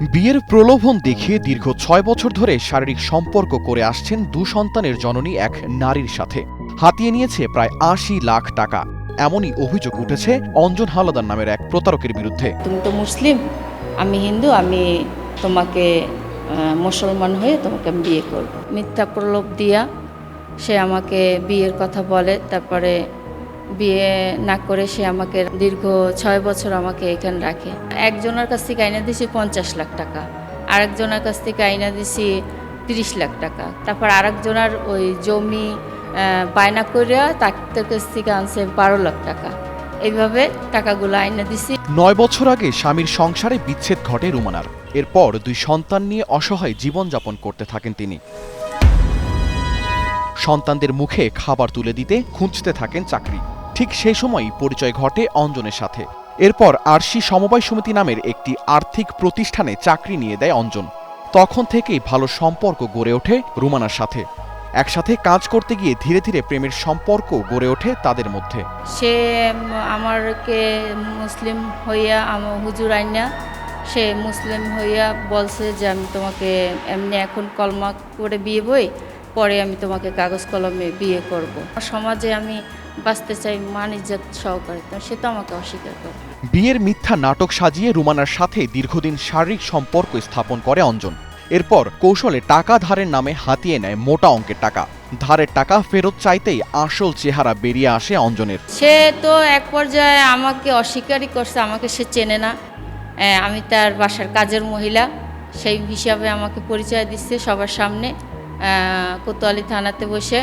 বিয়ের প্রলোভন দেখিয়ে দীর্ঘ ছয় বছর ধরে শারীরিক সম্পর্ক করে আসছেন দু সন্তানের জননী এক নারীর সাথে। হাতিয়ে নিয়েছে প্রায় আশি লাখ টাকা। এমনই অভিযোগ উঠেছে অঞ্জন হালাদার নামের এক প্রতারকের বিরুদ্ধে। তুমি তো মুসলিম, আমি হিন্দু, আমি তোমাকে মুসলমান হয়ে তোমাকে আমি বিয়ে করব। মিথ্যা প্রলোভ দিয়া সে আমাকে বিয়ের কথা বলে, তারপরে বিয়ে না করে সে আমাকে দীর্ঘ ছয় বছর আমাকে এখানে রাখে। একজনের কাছ থেকে আইনা দিছি পঞ্চাশ লাখ টাকা, আরেকজনের কাছ থেকে আইনা দিছি তিরিশ লাখ টাকা। তারপর আরেকজনের ওই জমি বায়না করিয়া তার কাছ থেকে আনছে বারো লাখ টাকা। এইভাবে টাকাগুলো আইনা দিছি। নয় বছর আগে স্বামীর সংসারে বিচ্ছেদ ঘটে রুমানার। এরপর দুই সন্তান নিয়ে অসহায় জীবনযাপন করতে থাকেন তিনি। সন্তানদের মুখে খাবার তুলে দিতে খুঁজতে থাকেন চাকরি। ঠিক সেই সময়ই পরিচয় ঘটে অঞ্জনের সাথে। এরপর আরশি সমবায় সমিতি নামের একটি আর্থিক প্রতিষ্ঠানে চাকরি নিয়ে দেয় অঞ্জন। তখন থেকেই ভালো সম্পর্ক গড়ে ওঠে রুমানার সাথে। একসাথে কাজ করতে গিয়ে ধীরে ধীরে প্রেমের সম্পর্ক গড়ে ওঠে তাদের মধ্যে। সে আমারকে মুসলিম হইয়া আমার হুজুর আইনা, সে মুসলিম হইয়া বলছে যে আমি তোমাকে এমনি এখন কলমা করে বিয়ে বই পরে আমি তোমাকে কাগজ কলমে বিয়ে করব। সমাজে আমি বাঁচতে চাই মান ইজ্জত সহকারে সে তো আমাকে অস্বীকার করে। বিয়ের মিথ্যা নাটক সাজিয়ে রুমানার সাথে দীর্ঘদিন শারীরিক সম্পর্ক স্থাপন করে অঞ্জন। এরপর কৌশলে টাকা ধারের নামে হাতিয়ে নেয় মোটা অঙ্কের টাকা। ধারের টাকা ফেরত চাইতেই আসল চেহারা বেরিয়ে আসে অঞ্জনের। সে তো এক পর্যায়ে আমাকে অস্বীকারই করছে আমাকে সে চেনে না। আমি তার বাসার কাজের মহিলা সেই হিসাবে আমাকে পরিচয় দিচ্ছে সবার সামনে। কোতোয়ালি থানাতে বসে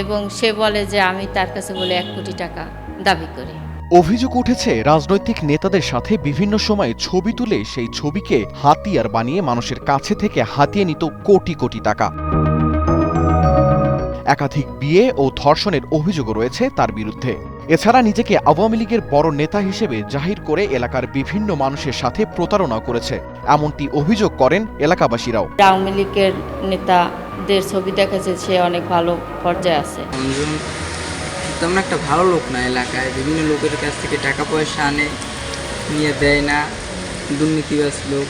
এবং সে বলে যে আমি তার কাছে বলে এক কোটি টাকা দাবি করি। অভিযোগ উঠেছে রাজনৈতিক নেতাদের সাথে বিভিন্ন সময়ে ছবি তুলে সেই ছবিকে হাতিয়ার বানিয়ে মানুষের কাছে থেকে হাতিয়ে নিত কোটি কোটি টাকা। একাধিক বিয়ে ও ধর্ষণের অভিযোগও রয়েছে তার বিরুদ্ধে। এছাড়া নিজেকে আওয়ামী লীগের বড় নেতা হিসেবে জাহির করে এলাকার বিভিন্ন মানুষের সাথে প্রতারণা করেছে। এমনটি অভিযোগ করেন এলাকাবাসীরাও। আওয়ামী লীগের নেতাদের ছবি দেখাচ্ছে সে অনেক ভালো পর্যায়ে আছে। তেমন একটা ভালো লোক না এলাকায়। বিভিন্ন লোকের কাছ থেকে টাকা পয়সা আনে নিয়ে দেয় না। দুর্নীতিবাজ লোক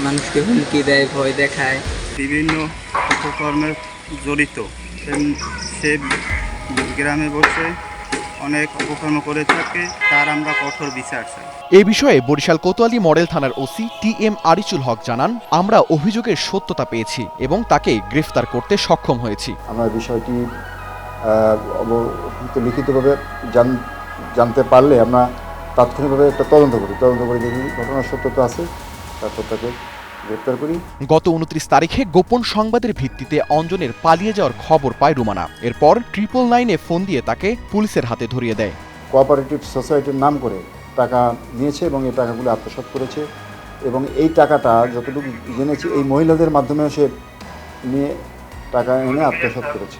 মানুষকে হুমকি দেয় ভয় দেখায়। বিভিন্ন উপকর্মে জড়িত। সে- সে গ্রামে বসে অনেক অপকর্ম করে থাকে তার আমরা কঠোর বিচার চাই। এ বিষয়ে বরিশাল কোতোয়ালি মডেল থানার OC T M Arichul Haque জানান আমরা অভিযোগের সত্যতা পেয়েছি এবং তাকে গ্রেফতার করতে সক্ষম হয়েছি। আমরা বিষয়টি লিখিতভাবে জান জানতে পারলে আমরা তাৎক্ষণিকভাবে একটা তদন্ত করি। তদন্ত করে দেখি ঘটনার সত্যতা আছে তারপর তাকে গ্রেপ্তার করি। গত উনত্রিশ তারিখে গোপন সংবাদের ভিত্তিতে অঞ্জনের পালিয়ে যাওয়ার খবর পায় রুমানা। এরপর ট্রিপল নাইনে ফোন দিয়ে তাকে পুলিশের হাতে ধরিয়ে দেয়। কোঅপারেটিভ সোসাইটির নাম করে টাকা নিয়েছে এবং এই টাকাগুলো আত্মসাত করেছে এবং এই টাকাটা যতটুকু জেনেছি এই মহিলাদের মাধ্যমেও সে নিয়ে টাকা এনে আত্মসাত করেছে।